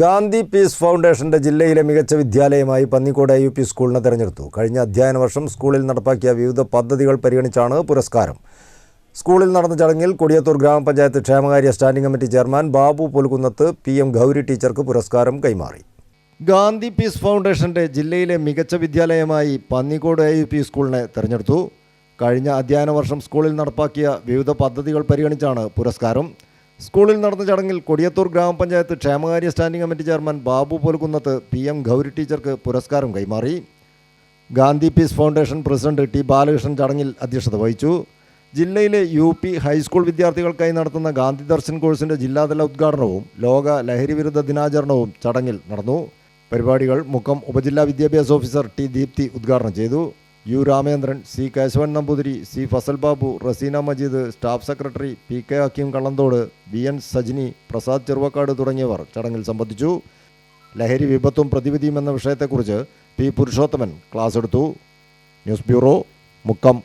Gandhi piece ഫൗണ്ടേഷന്റെ ജില്ലയിലെ മികച്ച വിദ്യാലയമായി പന്നിക്കോട് യു പി സ്കൂളിനെ തെരഞ്ഞെടുത്തു. കഴിഞ്ഞ അധ്യയന വർഷം സ്കൂളിൽ നടപ്പാക്കിയ വിവിധ പദ്ധതികൾ പരിഗണിച്ചാണ് പുരസ്കാരം. സ്കൂളിൽ നടന്ന ചടങ്ങിൽ കൊടിയത്തൂർ ഗ്രാമപഞ്ചായത്ത് ക്ഷേമകാര്യ standing committee chairman Babu Pulukkunnath P M Gauri ടീച്ചർക്ക് പുരസ്കാരം കൈമാറി. ഗാന്ധി പീസ് ഫൗണ്ടേഷന്റെ ജില്ലയിലെ മികച്ച വിദ്യാലയമായി പന്നിക്കോട് യു പി സ്കൂളിനെ തെരഞ്ഞെടുത്തു. കഴിഞ്ഞ അധ്യയന വർഷം സ്കൂളിൽ നടപ്പാക്കിയ വിവിധ പദ്ധതികൾ പരിഗണിച്ചാണ് പുരസ്കാരം. സ്കൂളിൽ നടന്ന ചടങ്ങിൽ കൊടിയത്തൂർ ഗ്രാമപഞ്ചായത്ത് ക്ഷേമകാര്യ standing committee chairman Babu Polkunnath P M Gauri ടീച്ചർക്ക് പുരസ്കാരം കൈമാറി. Gandhi peace foundation president T Balakrishnan ചടങ്ങിൽ അധ്യക്ഷത വഹിച്ചു. ജില്ലയിലെ യു പി ഹൈസ്കൂൾ വിദ്യാർത്ഥികൾക്കായി നടത്തുന്ന ഗാന്ധി ദർശൻ കോഴ്സിന്റെ ജില്ലാതല ഉദ്ഘാടനവും ലോക ലഹരിവിരുദ്ധ ദിനാചരണവും ചടങ്ങിൽ നടന്നു. പരിപാടികൾ മുക്കം ഉപജില്ലാ വിദ്യാഭ്യാസ ഓഫീസർ ടി ദീപ്തി ഉദ്ഘാടനം ചെയ്തു. U Ramendran C Kesavan Namboothiri C Fazal Babu Raseena Majeed staff secretary P K Hakkim Kallanthode V N Sajini Prasad Cheruvakkad തുടങ്ങിയവർ ചടങ്ങിൽ സംബന്ധിച്ചു. ലഹരി വിപത്തും പ്രതിവിധിയും എന്ന വിഷയത്തെക്കുറിച്ച് പി പുരുഷോത്തമൻ ക്ലാസ് എടുത്തു. News bureau Mukkam.